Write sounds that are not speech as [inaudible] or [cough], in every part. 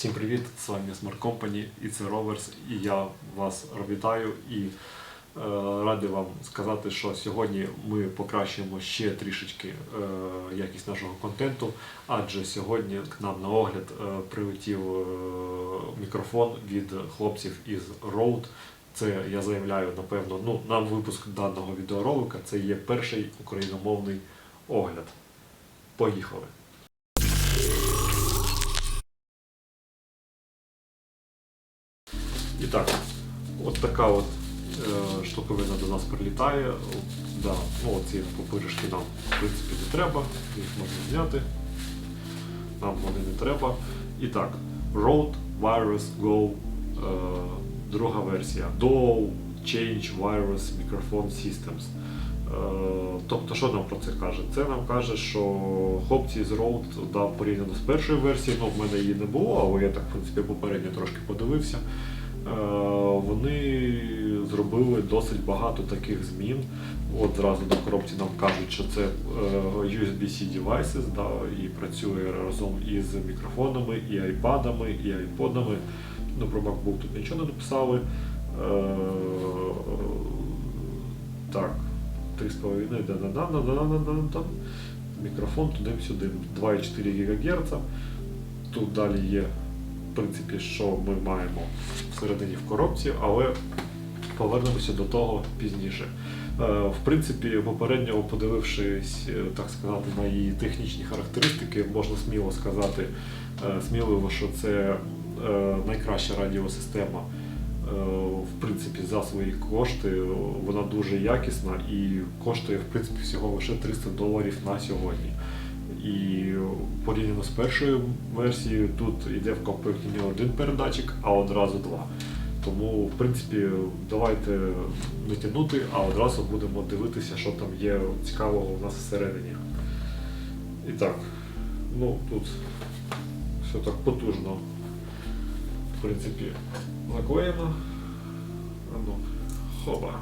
Всім привіт! З вами Smart Company і це Rovers, і я вас вітаю і е, радий вам сказати, що сьогодні ми покращуємо ще трішечки е, якість нашого контенту, адже сьогодні к нам на огляд е, прилетів е, мікрофон від хлопців із Rode. Це я заявляю, напевно, ну, на випуск даного відеоролика це є перший україномовний огляд. Поїхали! Так, от така от е, штуковина до нас прилітає. Да, ну, ці папиришки нам в принципі не треба, їх можна зняти. Нам вони не треба. І так, Rode Virus Go, е, друга версія. Dual Change Virus Microphone Systems. Е, Тобто, що нам про це каже? Це нам каже, що хлопці з Rode дав порівняно з першою версією, ну в мене її не було, але я так в принципі попередньо трошки подивився. Е, Вони зробили досить багато таких змін. От зразу на коробці нам кажуть, що це е, USB-C devices, да, і працює разом із мікрофонами, і айпадами, і айподами. Ну, про MacBook тут нічого не написали. Е, Так, 3,5 да-да-да-да-да-да-да. Мікрофон туди-сюди 2,4 ГГц. Тут далі є, принципі, що ми маємо всередині в коробці, але повернемося до того пізніше. Е, В принципі, попередньо подивившись, е, так сказати, на її технічні характеристики, можна сміло сказати, е, сміливо, що це найкраща радіосистема. В принципі, за свої кошти вона дуже якісна і коштує в принципі всього лише 300 доларів на сьогодні. І порівняно з першою версією, тут йде в комплекті не один передатчик, а одразу два. Тому, в принципі, давайте не тягнути, а одразу будемо дивитися, що там є цікавого у нас всередині. І так, ну тут все так потужно, в принципі, заклеєно. Ну, хоба.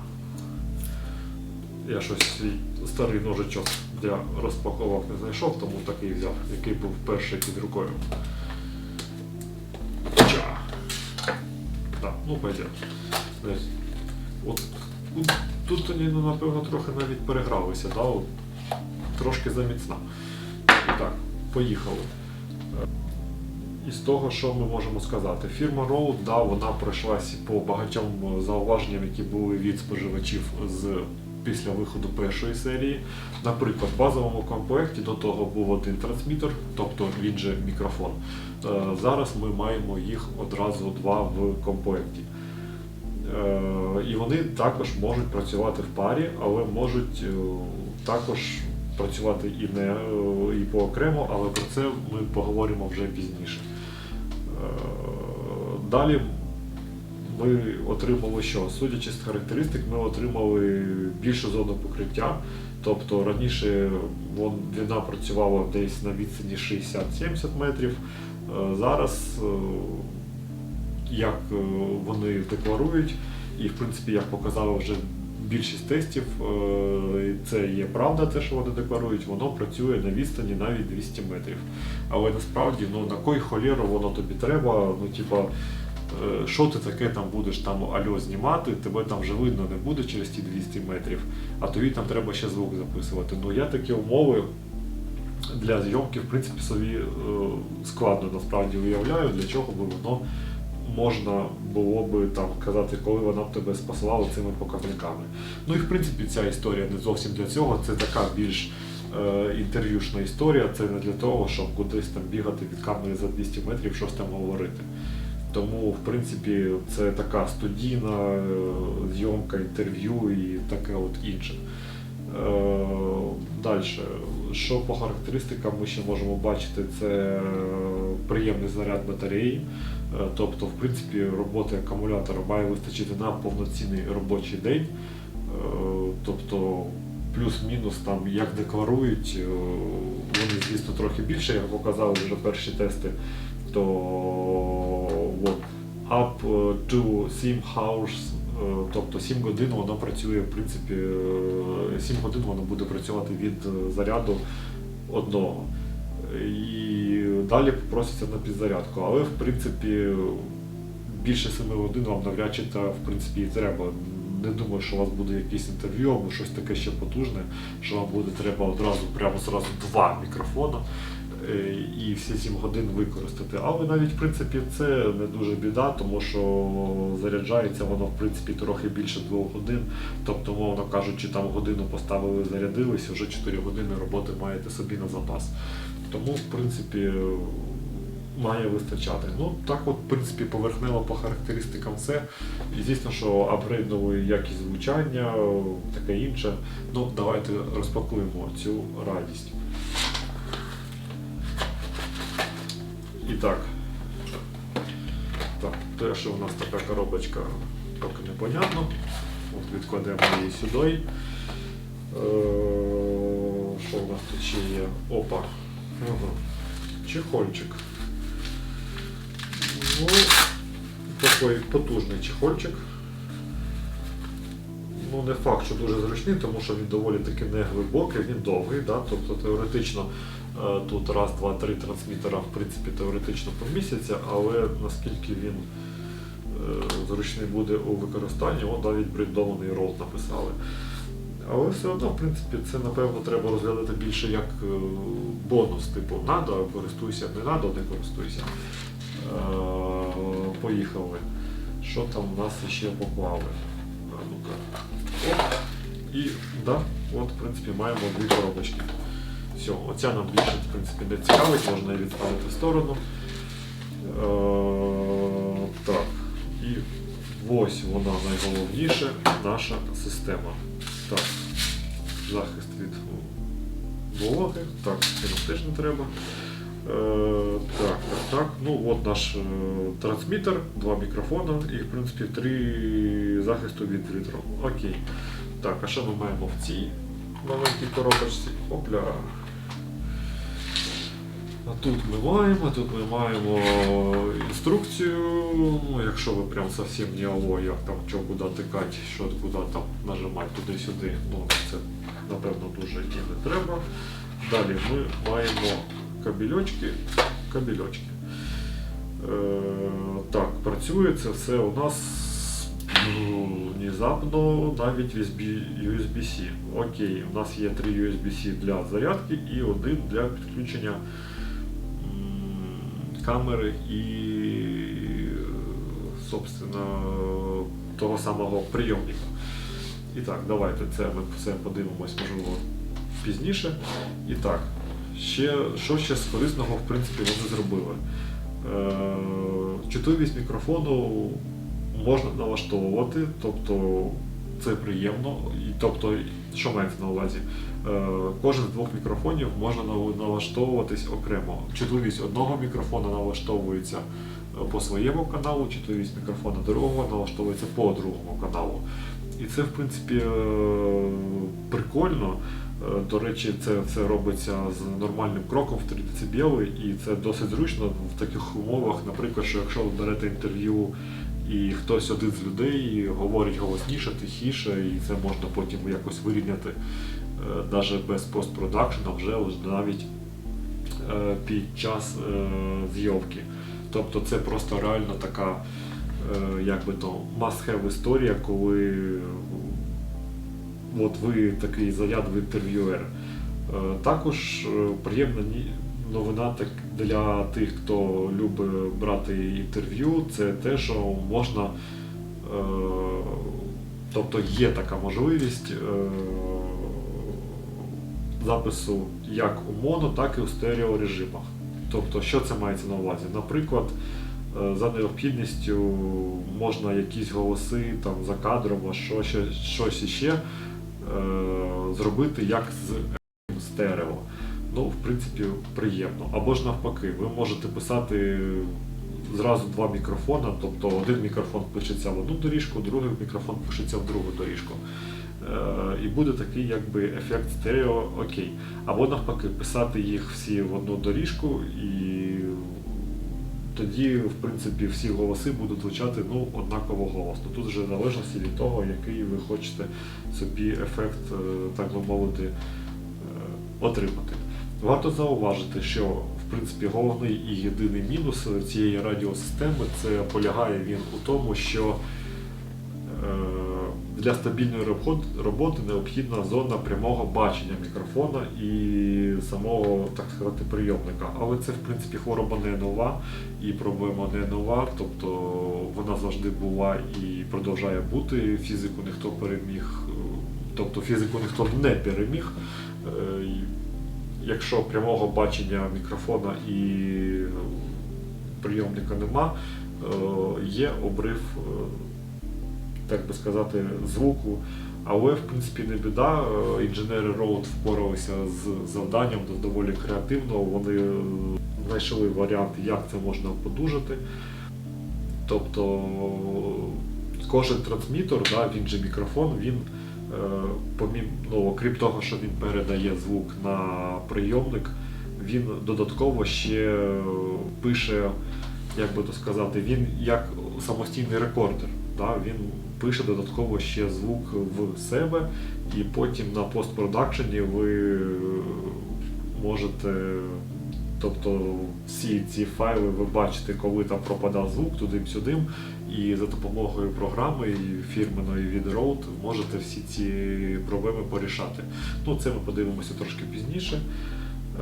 Я щось свій старий ножичок для розпаковок не знайшов, тому такий взяв, який був перший під рукою. Ча. Так, ну пойдем. От, от тут вони, ну, напевно, трохи навіть перегралися, да? От, трошки заміцна. Так, поїхали. Е, Із того, що ми можемо сказати, фірма Rode, да, вона пройшлася по багатьом зауваженням, які були від споживачів з після виходу першої серії. Наприклад, в базовому комплекті до того був один трансмітер, тобто він же мікрофон. Е, Зараз ми маємо їх одразу два в комплекті. Е, І вони також можуть працювати в парі, але можуть е, також працювати і не і поокремо, але про це ми поговоримо вже пізніше. Далі ми отримали що? Судячи з характеристик, ми отримали більшу зону покриття. Тобто раніше вон, вона працювала десь на відстані 60-70 метрів. Е, Зараз, е, як е, вони декларують, і в принципі, як показала вже більшість тестів, це є правда, те, що вони декларують, воно працює на відстані навіть 200 метрів. Але насправді, ну на кой холєру воно тобі треба, ну типа. Е, Що ти таке там будеш там альо знімати, тебе там вже видно не буде через ті 200 метрів, а тобі там треба ще звук записувати. Ну я такі умови для зйомки, в принципі, собі е, складно насправді уявляю, для чого би воно можна було би там казати, коли вона б тебе спасувала цими показниками. Ну і в принципі ця історія не зовсім для цього. Це така більш е, інтерв'юшна історія. Це не для того, щоб кудись там бігати від камери за 200 метрів, щось там говорити. Тому, в принципі, це така студійна е, зйомка інтерв'ю і таке от інше. Далі, що по характеристикам ми ще можемо бачити, це приємний заряд батареї. Е, Тобто, в принципі, роботи акумулятора має вистачити на повноцінний робочий день. Е, Тобто, плюс-мінус там, як декларують, е, вони, звісно, трохи більше, як показали вже перші тести, то up to 7 hours Е, Тобто 7 годин воно працює, в принципі, е, 7 годин воно буде працювати від е, заряду одного. і далі попросяться на підзарядку. Але в принципі більше 7 годин вам навряд чи та в принципі і треба. Не думаю, що у вас буде якесь інтерв'ю або щось таке ще потужне, що вам буде треба одразу прямо зразу два мікрофона е, і всі 7 годин використати. Але навіть в принципі це не дуже біда, тому що заряджається воно в принципі трохи більше 2 годин. Тобто, мовно кажучи, там годину поставили, зарядилися, вже 4 години роботи маєте собі на запас. Тому, в принципі, має вистачати. Ну, так от, в принципі, поверхнево по характеристикам все. І звісно, що апгрейднули якість звучання, таке інше. Ну, давайте розпакуємо цю радість. І так. Так, те, що у нас така коробочка, поки непонятно. От відкладемо її сюди. Е, Що у нас тут ще є? Опа. Угу. Чехольчик. Ну, такий потужний чехольчик. Ну, не факт, що дуже зручний, тому що він доволі таки не глибокий, він довгий, да? тобто теоретично е, тут раз, два, три трансмітера в принципі теоретично помістяться, але наскільки він е, зручний буде у використанні, от навіть брендований ролд написали. Але все одно, в принципі, це напевно треба розглядати більше як е, бонус, типу, надо, користуйся, не надо, не користуйся. Поїхали. Що там у нас ще поклали? І да, от, в принципі, маємо дві коробочки. Все, оця нам більше в принципі, не цікавить, можна її відставити в сторону. Е, так. І ось вона найголовніше, наша система. Так, захист від вологи. Так, це нам теж не треба. Е, так, так, так. Ну от наш е, трансмітер, два мікрофона і в принципі три захисту від вітру. Окей. Так, а що ми маємо в цій маленькій коробочці? Опля. А тут ми маємо, тут ми маємо інструкцію, ну якщо ви прям зовсім не алло, як там що куди тикати, що куди там нажимати туди-сюди, ну це напевно дуже і не треба. Далі ми маємо кабельочки, кабельочки. Е, так, працює це все у нас ну, внезапно навіть USB, USB-C. Окей, у нас є три USB-C для зарядки і один для підключення камери і, собственно, того самого прийомника. І так, давайте це ми все подивимось, можливо, пізніше. І так, ще, що ще з корисного, в принципі, вони зробили? Е, чутливість мікрофону можна налаштовувати, тобто це приємно. І, тобто, що мається на увазі? Е, кожен з двох мікрофонів можна налаштовуватись окремо. Чутливість одного мікрофона налаштовується по своєму каналу, чутливість мікрофона другого налаштовується по другому каналу. І це, в принципі, е, прикольно. Е, До речі, це все робиться з нормальним кроком в 3 дБ, і це досить зручно в таких умовах, наприклад, що якщо ви берете інтерв'ю і хтось один з людей говорить голосніше, тихіше, і це можна потім якось вирівняти навіть без постпродакшена, вже навіть е, під час е, зйомки. Тобто це просто реально така, е, як би то, must-have історія, коли от ви такий в інтерв'юер. Е, Також е, приємна новина для тих, хто любить брати інтерв'ю, це те, що можна, е, тобто є така можливість запису як у моно, так і у стерео режимах. Тобто, що це мається на увазі? Наприклад, за необхідністю можна якісь голоси там за кадром, а що, щось іще зробити як з стерео. Ну, в принципі, приємно. Або ж навпаки, ви можете писати зразу два мікрофона, тобто один мікрофон пишеться в одну доріжку, другий мікрофон пишеться в другу доріжку. Е, І буде такий якби ефект стерео окей. Або навпаки, писати їх всі в одну доріжку і тоді, в принципі, всі голоси будуть звучати ну, однаково голосно. Тут вже залежності від того, який ви хочете собі ефект, е, так би мовити, е, отримати. Варто зауважити, що в принципі головний і єдиний мінус цієї радіосистеми це полягає він у тому, що е, для стабільної роботи необхідна зона прямого бачення мікрофона і самого, так сказати, прийомника. Але це в принципі хвороба не нова і проблема не нова, тобто вона завжди була і продовжує бути. Фізику ніхто переміг, тобто фізику ніхто не переміг. Е, Якщо прямого бачення мікрофона і прийомника нема, е, є обрив, е, так би сказати, звуку. Але в принципі не біда. Е, Інженери Road впоралися з завданням доволі креативно. Вони е, знайшли варіант, як це можна подужати. Тобто кожен трансмітер, да, він же мікрофон, він е, помім, ну, окрім того, що він передає звук на прийомник, він додатково ще пише, як би то сказати, він як самостійний рекордер. Да, він пише додатково ще звук в себе, і потім на постпродакшені ви е, можете Тобто всі ці файли ви бачите, коли там пропадав звук туди-сюди, і за допомогою програми і фірменої від Rode можете всі ці проблеми порішати. Ну, це ми подивимося трошки пізніше.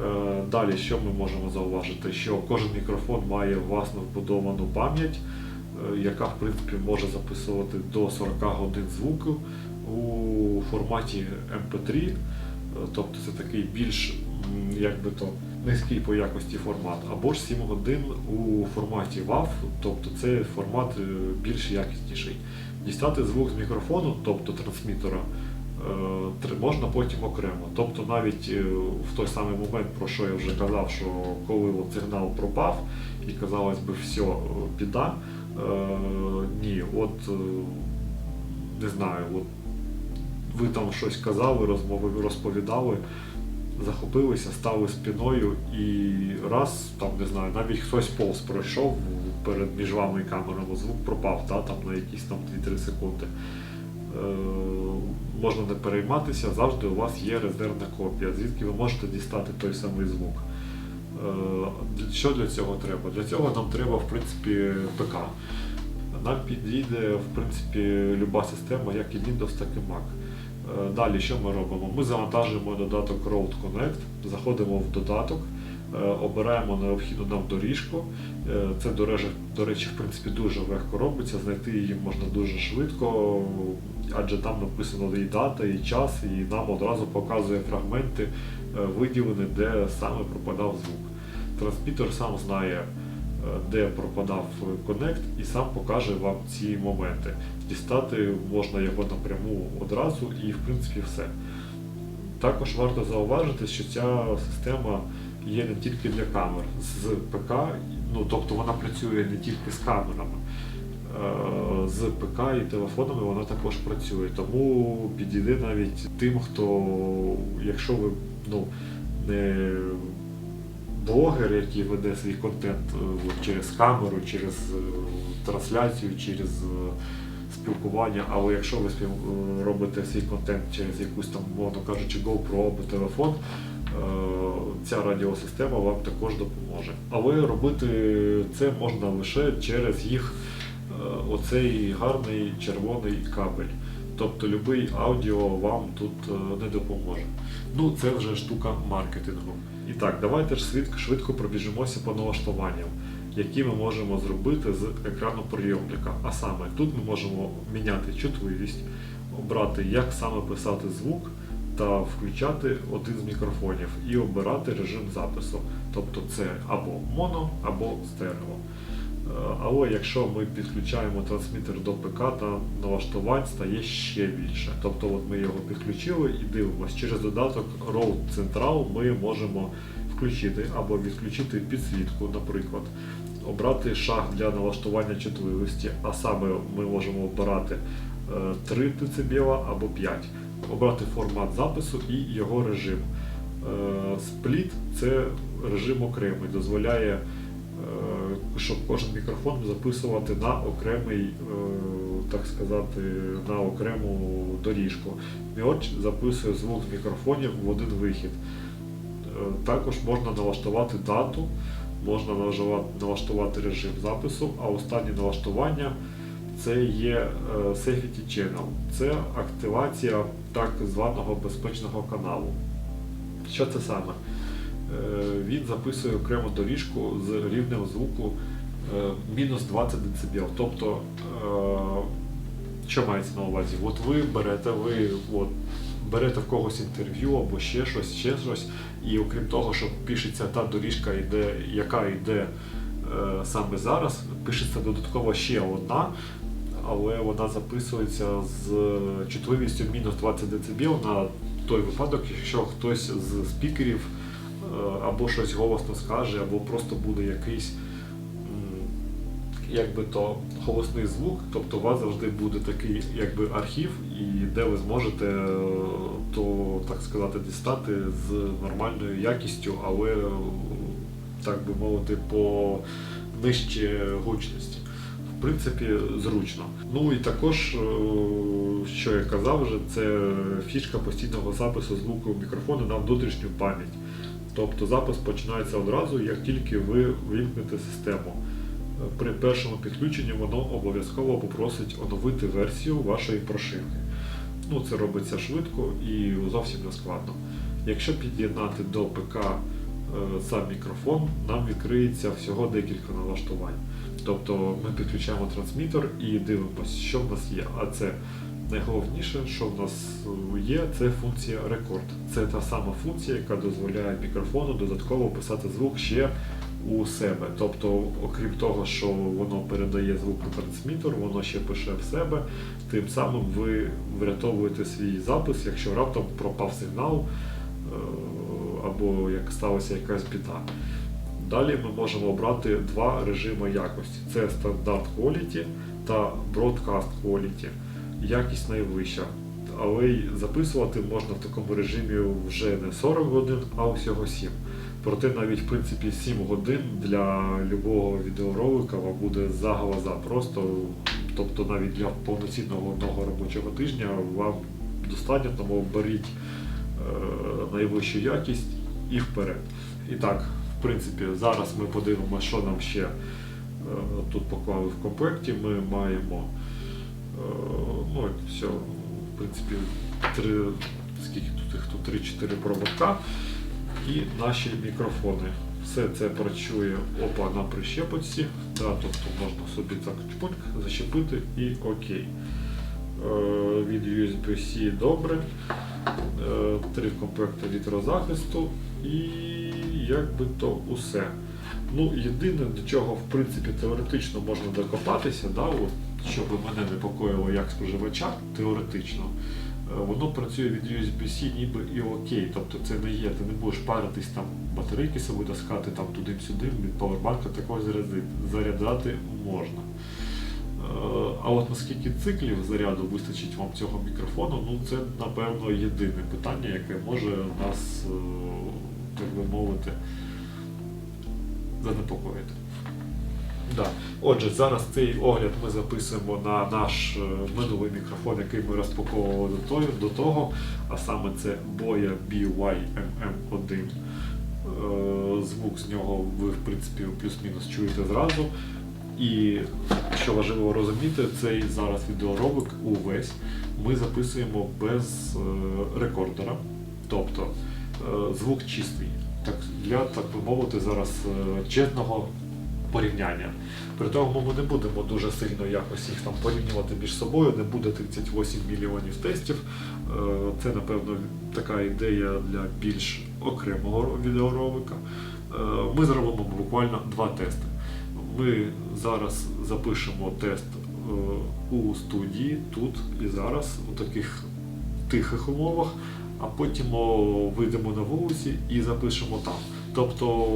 Е, Далі, що ми можемо зауважити? Що кожен мікрофон має власну вбудовану пам'ять, яка в принципі може записувати до 40 годин звуку у форматі MP3. Е, Тобто це такий більш як то низький по якості формат, або ж 7 годин у форматі WAV, тобто це формат е, більш якісніший. Дістати звук з мікрофону, тобто трансмітера, е, можна потім окремо. Тобто навіть е, в той самий момент, про що я вже казав, що коли от сигнал пропав і казалось би, все, е, біда, е, ні, от е, не знаю, от ви там щось казали, розмови розповідали, захопилися, стали спиною і раз, там не знаю, навіть хтось повз пройшов перед між вами і камерами, звук пропав, та, там на якісь там 2-3 секунди. Е, можна не перейматися, завжди у вас є резервна копія, звідки ви можете дістати той самий звук. Е, Що для цього треба? Для цього нам треба, в принципі, ПК. Нам підійде, в принципі, люба система, як і Windows, так і Mac. Е, Далі, що ми робимо? Ми завантажуємо додаток Road Connect, заходимо в додаток, е, обираємо необхідну нам доріжку. Це, до речі, в принципі, дуже легко робиться, знайти її можна дуже швидко, адже там написано і дата, і час, і нам одразу показує фрагменти виділені, де саме пропадав звук. Трансмітер сам знає, е, де пропадав коннект, і сам покаже вам ці моменти. Дістати можна його напряму одразу і в принципі все. Також варто зауважити, що ця система є не тільки для камер з ПК, ну тобто вона працює не тільки з камерами. Е, З ПК і телефонами вона також працює. Тому підійде навіть тим, хто, якщо ви ну, не блогер, який веде свій контент е, через камеру, через е, трансляцію, через е, спілкування, але якщо ви робите свій контент через якусь там, мовно кажучи, GoPro або телефон, ця радіосистема вам також допоможе. Але робити це можна лише через їх оцей гарний червоний кабель. Тобто будь-який аудіо вам тут не допоможе. Ну, це вже штука маркетингу. І так, давайте ж швидко, швидко пробіжимося по налаштуванням, які ми можемо зробити з екрану прийомника. А саме тут ми можемо міняти чутливість, обрати, як саме писати звук та включати один з мікрофонів і обирати режим запису. Тобто це або моно, або стерео. Е, Але якщо ми підключаємо трансмітер до ПК, то налаштувань стає ще більше. Тобто от ми його підключили і дивимося. Через додаток Road Central ми можемо включити або відключити підсвітку, наприклад, обрати шаг для налаштування чутливості, а саме ми можемо обирати е, 3 дБ або 5, обрати формат запису і його режим. Е, Спліт це режим окремий, дозволяє е, щоб кожен мікрофон записувати на окремий, е, так сказати, на окрему доріжку. Міоч записує звук з мікрофонів в один вихід. Також можна налаштувати дату, можна налаштувати, налаштувати режим запису, а останнє налаштування це є е, Safety Channel. Це активація так званого безпечного каналу. Що це саме? Е, Він записує окрему доріжку з рівнем звуку е, мінус 20 дБ. Тобто, е, що мається на увазі? От ви берете, ви от, берете в когось інтерв'ю або ще щось, ще щось, і окрім того, що пишеться та доріжка, йде, яка йде саме зараз, пишеться додатково ще одна, але вона записується з чутливістю мінус 20 дБ на той випадок, якщо хтось з спікерів або щось голосно скаже, або просто буде якийсь якби то голосний звук, тобто у вас завжди буде такий якби архів, і де ви зможете е, то так сказати дістати з нормальною якістю, але е, так би мовити, по нижче гучності. В принципі, зручно. Ну і також, е, що я казав вже, це фішка постійного запису звуку мікрофону на внутрішню пам'ять. Тобто запис починається одразу, як тільки ви вимкнете систему. При першому підключенні воно обов'язково попросить оновити версію вашої прошивки. Ну, це робиться швидко і зовсім не складно. Якщо під'єднати до ПК е, сам мікрофон, нам відкриється всього декілька налаштувань. Тобто ми підключаємо трансмітер і дивимося, що в нас є. А це найголовніше, що в нас е, є, це функція рекорд. Це та сама функція, яка дозволяє мікрофону додатково писати звук ще у себе. Тобто, окрім того, що воно передає звук на трансмітер, воно ще пише в себе. Тим самим ви врятовуєте свій запис, якщо раптом пропав сигнал е, або як сталася якась біда. Далі ми можемо обрати два режими якості: це стандарт Quality та Broadcast Quality. Якість найвища. Але записувати можна в такому режимі вже не 40 годин, а всього 7. Проте навіть в принципі 7 годин для любого відеоролика вам буде загалаза. Просто, тобто навіть для повноцінного одного робочого тижня вам достатньо, тому беріть е, найвищу якість і вперед. І так, в принципі, зараз ми подивимося, що нам ще е, тут поклали в комплекті. Ми маємо ну, от все, в принципі, три, скільки тут їх тут 3-4 проводка і наші мікрофони. Все це працює опа на прищепочці, да, тобто можна собі так чпуньк, зачепити і окей. Е, від USB-C добре. Е, Три комплекти вітрозахисту і якби то усе. Ну, єдине, до чого в принципі теоретично можна докопатися, да, от, щоб мене непокоїло як споживача, теоретично, е, воно працює від USB-C ніби і окей. Тобто це не є, ти не будеш паритись там батарейки собі таскати там туди-сюди, від павербанка також заряди- заряджати можна. Е, А от наскільки циклів заряду вистачить вам цього мікрофону, ну це напевно єдине питання, яке може нас, е, так би мовити, занепокоїти. Да. Отже, зараз цей огляд ми записуємо на наш е, минулий мікрофон, який ми розпаковували до того, а саме це Boya BY-MM1. Е, Звук з нього ви, в принципі, плюс-мінус чуєте зразу. І що важливо розуміти, цей зараз відеоролик увесь ми записуємо без е, рекордера. Тобто звук чистий. Так, для, так би мовити, зараз чесного порівняння. При тому ми не будемо дуже сильно якось їх там порівнювати між собою, не буде 38 мільйонів тестів. Е, Це, напевно, така ідея для більш окремого відеоролика. Е, Ми зробимо буквально два тести. Ми зараз запишемо тест е, у студії тут і зараз у таких тихих умовах, а потім вийдемо на вулиці і запишемо там. Тобто,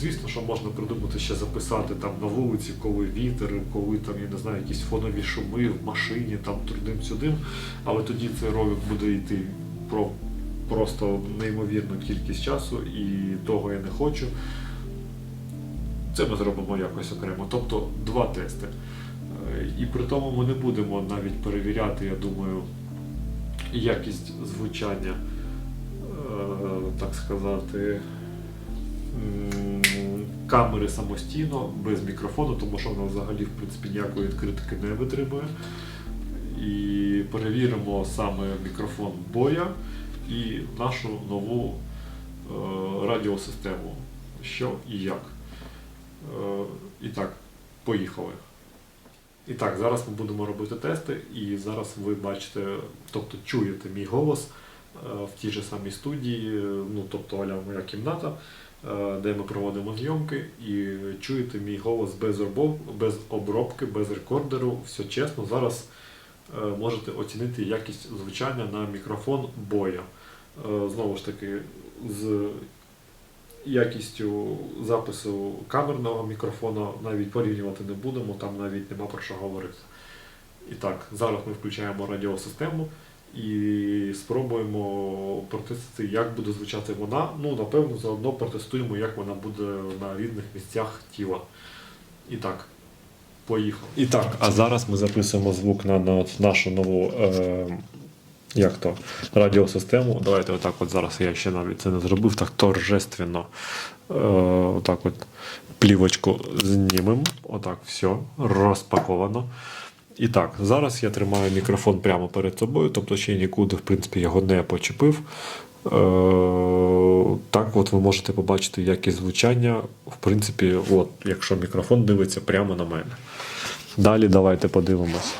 звісно, що можна придумати ще записати там на вулиці, коли вітер, коли там, я не знаю, якісь фонові шуми в машині, там туди-сюди, але тоді цей ролик буде йти про просто неймовірну кількість часу і того я не хочу. Це ми зробимо якось окремо. Тобто два тести. Е, І при тому ми не будемо навіть перевіряти, я думаю, якість звучання е, так сказати, камери самостійно, без мікрофону, тому що вона взагалі в принципі ніякої критики не витримує. І перевіримо саме мікрофон боя і нашу нову е, радіосистему. Що і як. Е, і так, поїхали. І так, зараз ми будемо робити тести, і зараз ви бачите, тобто чуєте мій голос е, в тій же самій студії, е, ну тобто аля моя кімната, де ми проводимо зйомки, і чуєте мій голос без, без обробки, без рекордеру. Все чесно. Зараз е, можете оцінити якість звучання на мікрофон боя. Е, Знову ж таки, з якістю запису камерного мікрофона навіть порівнювати не будемо, там навіть нема про що говорити. І так, зараз ми включаємо радіосистему і спробуємо протестити, як буде звучати вона. Ну, напевно, заодно протестуємо, як вона буде на різних місцях тіла. І так, поїхали. І так, а зараз ми записуємо звук на, на нашу нову. Е, як то радіосистему. Давайте отак от зараз я ще навіть це не зробив, так торжественно. Е, отак от плівочку знімемо. Отак, все, розпаковано. І так, зараз я тримаю мікрофон прямо перед собою, тобто ще нікуди, в принципі, його не почепив. Е, так, от ви можете побачити якість звучання. В принципі, от, якщо мікрофон дивиться прямо на мене. Далі давайте подивимось.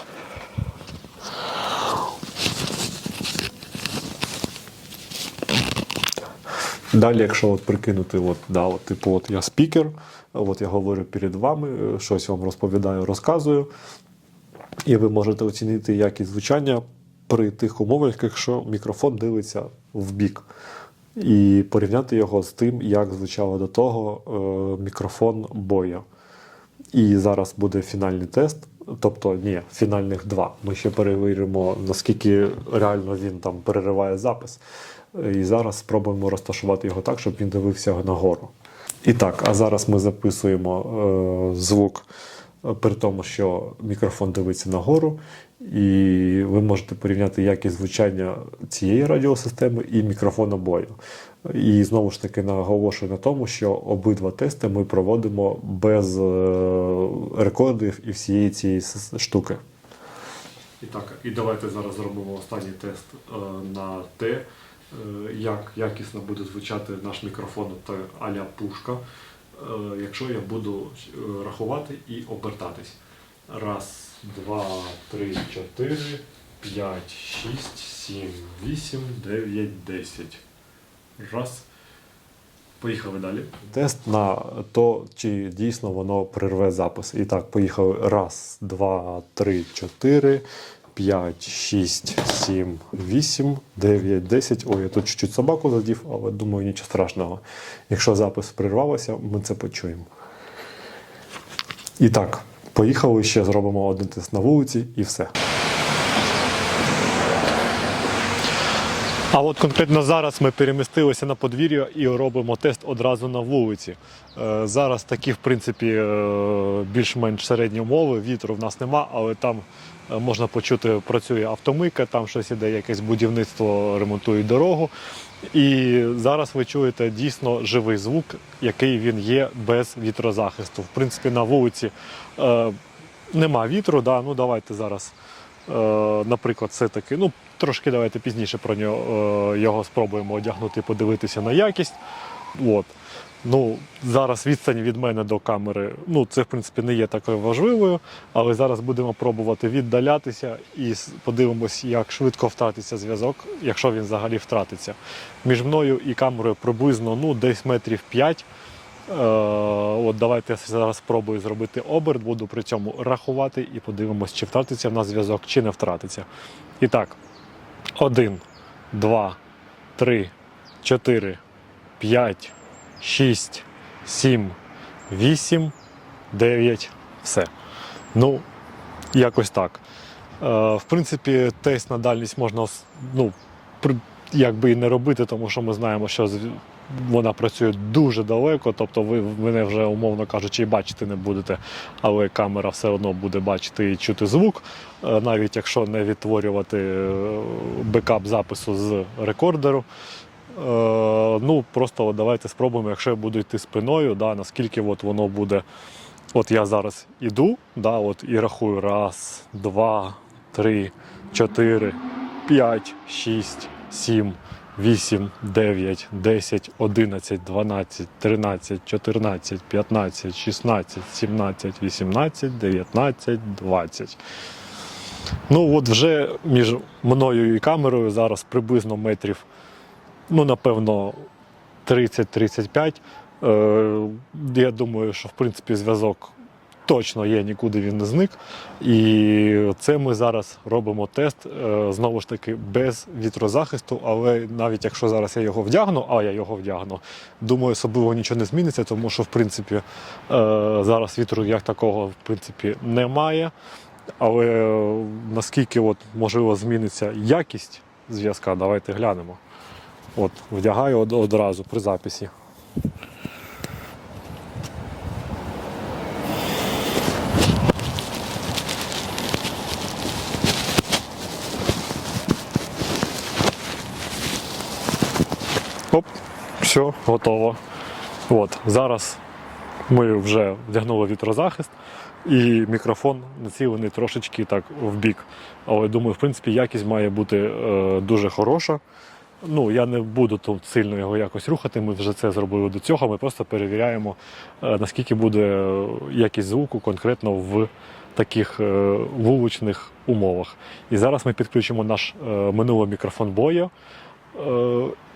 Далі, якщо от прикинути, от, да, от, типу, от я спікер, от я говорю перед вами, е, щось вам розповідаю, розказую, і ви можете оцінити якість звучання при тих умовах, якщо мікрофон дивиться в бік. І порівняти його з тим, як звучало до того е, мікрофон боя. І зараз буде фінальний тест. Тобто, ні, фінальних два. Ми ще перевіримо, наскільки реально він там перериває запис. І зараз спробуємо розташувати його так, щоб він дивився нагору. І так, а зараз ми записуємо е, звук при тому, що мікрофон дивиться нагору, і ви можете порівняти якість звучання цієї радіосистеми і мікрофона бою. І знову ж таки наголошую на тому, що обидва тести ми проводимо без е, рекордів і всієї цієї штуки. І так, і давайте зараз зробимо останній тест е, на те, е, як якісно буде звучати наш мікрофон та аля пушка, е, якщо я буду е, рахувати і обертатись. Раз, два, три, чотири, п'ять, шість, сім, вісім, дев'ять, десять. Раз. Поїхали далі. Тест на то, чи дійсно воно прерве запис. І так, поїхали. Раз, два, три, чотири, п'ять, шість, сім, вісім, дев'ять, десять. Ой, я тут чуть-чуть собаку задів, але думаю, нічого страшного. Якщо запис прервався, ми це почуємо. І так, поїхали ще зробимо один тест на вулиці і все. А от конкретно зараз ми перемістилися на подвір'я і робимо тест одразу на вулиці. Е, Зараз такі, в принципі, е, більш-менш середні умови, вітру в нас нема, але там можна почути, працює автомийка, там щось іде, якесь будівництво, ремонтують дорогу. І зараз ви чуєте дійсно живий звук, який він є без вітрозахисту. В принципі, на вулиці е, нема вітру. Да? Ну давайте зараз, е, наприклад, все таки. Ну, трошки давайте пізніше про нього е, його спробуємо одягнути, подивитися на якість. От. Ну, зараз відстань від мене до камери, ну це в принципі не є такою важливою, але зараз будемо пробувати віддалятися і подивимось, як швидко втратиться зв'язок, якщо він взагалі втратиться. Між мною і камерою приблизно ну, десь метрів 5. Е, от давайте я зараз спробую зробити оберт, буду при цьому рахувати і подивимось, чи втратиться в нас зв'язок, чи не втратиться. І так, один, два, три, чотири, п'ять, шість, сім, вісім, дев'ять. Все. Ну, якось так. Е, в принципі, тест на дальність можна ну, якби і не робити, тому що ми знаємо, що вона працює дуже далеко, тобто ви мене вже, умовно кажучи, і бачити не будете, але камера все одно буде бачити і чути звук, е, навіть якщо не відтворювати е, бекап запису з рекордеру. Ну, просто давайте спробуємо, якщо я буду йти спиною, да, наскільки от воно буде. От я зараз іду, да, от, і рахую раз, два, три, чотири, п'ять, шість, сім, вісім, дев'ять, десять, одинадцять, дванадцять, тринадцять, чотирнадцять, п'ятнадцять, шістнадцять, сімнадцять, вісімнадцять, дев'ятнадцять, двадцять. Ну, от вже між мною і камерою зараз приблизно метрів, ну, напевно, 30-35. Е, я думаю, що в принципі зв'язок точно є, нікуди він не зник. І це ми зараз робимо тест е, знову ж таки без вітрозахисту. Але навіть якщо зараз я його вдягну, а я його вдягну, думаю, особливо нічого не зміниться, тому що в принципі е, зараз вітру як такого в принципі немає. Але наскільки от, можливо зміниться якість зв'язка, давайте глянемо. От, вдягаю од- одразу при записі. Оп, все, готово. От, зараз ми вже вдягнули вітрозахист, і мікрофон націлений трошечки так в бік. Але думаю, в принципі, якість має бути е, дуже хороша. Ну, я не буду тут сильно його якось рухати. Ми вже це зробили до цього. Ми просто перевіряємо, е, наскільки буде е, якість звуку конкретно в таких е, вуличних умовах. І зараз ми підключимо наш минулий мікрофон Боя.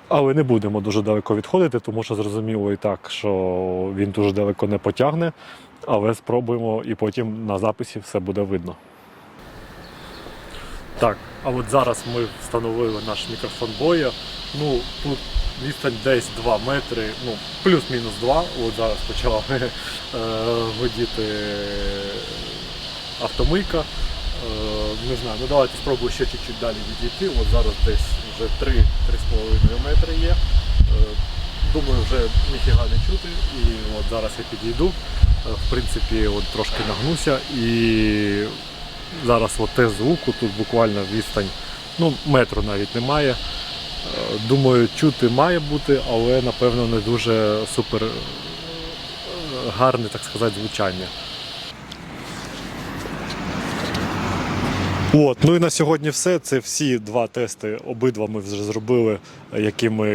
Але не будемо дуже далеко відходити, тому що зрозуміло і так, що він дуже далеко не потягне. Але спробуємо і потім на записі все буде видно. Так, а от зараз ми встановили наш мікрофон боя. Ну, тут відстань десь 2 метри, ну, плюс-мінус 2. От зараз почала [laughs] е, видіти автомийка. Е, не знаю, ну давайте спробую ще чуть-чуть далі відійти. От зараз десь вже 3-3,5 метри є. Е, думаю, вже ніфіга не чути. І от зараз я підійду. В принципі, от трошки нагнуся і зараз от звуку, тут буквально відстань, ну, метру навіть немає. Е, Думаю, чути має бути, але напевно не дуже супер е, гарне, так сказати, звучання. От, ну і на сьогодні все. Це всі два тести. Обидва ми вже зробили, якими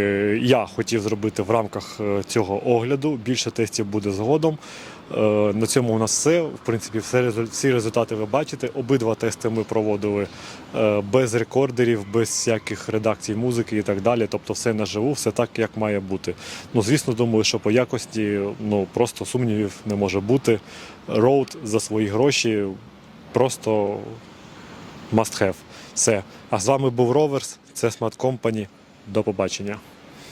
я хотів зробити в рамках е, цього огляду. Більше тестів буде згодом. Е, На цьому у нас все. В принципі, всі результати ви бачите. Обидва тести ми проводили е, без рекордерів, без всяких редакцій музики і так далі. Тобто все наживу, все так, як має бути. Ну, звісно, думаю, що по якості ну, просто сумнівів не може бути. Роуд за свої гроші просто must have. Все. А з вами був Роверс, це Smart Company. До побачення.